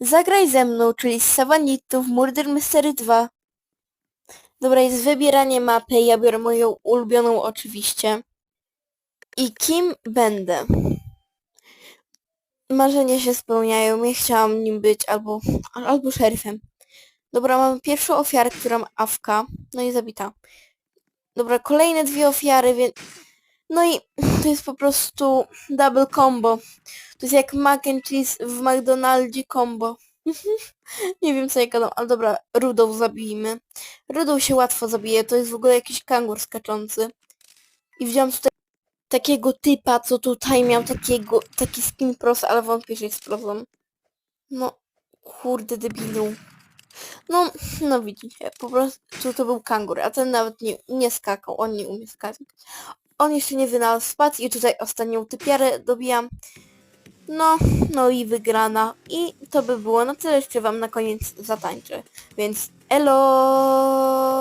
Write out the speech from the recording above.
Zagraj ze mną, czyli z Savanitów Murder Mystery 2. Dobra, jest wybieranie mapy, ja biorę moją ulubioną oczywiście. I kim będę? Marzenia się spełniają, ja chciałam nim być albo, albo szeryfem. Dobra, mamy pierwszą ofiarę, która ma awka, no i zabita. Dobra, kolejne dwie ofiary, więc... No i to jest po prostu double combo. To jest jak mac and cheese w McDonaldzie combo. Nie wiem co ja gadam, ale dobra, Rudą zabijmy. Rudą się łatwo zabije, to jest w ogóle jakiś kangur skaczący. I wziąłem tutaj takiego typa, co tutaj miał takiego, taki skin pros, ale wątpię, że jest prosem. No, kurde debilu. No, no widzicie, po prostu to był kangur, a ten nawet nie, nie skakał, on nie umie skakać. On jeszcze nie wynalazł spacji i tutaj ostatnią typiarę dobijam. No, no i wygrana. I to by było na tyle, jeszcze wam na koniec zatańczę. Więc elo!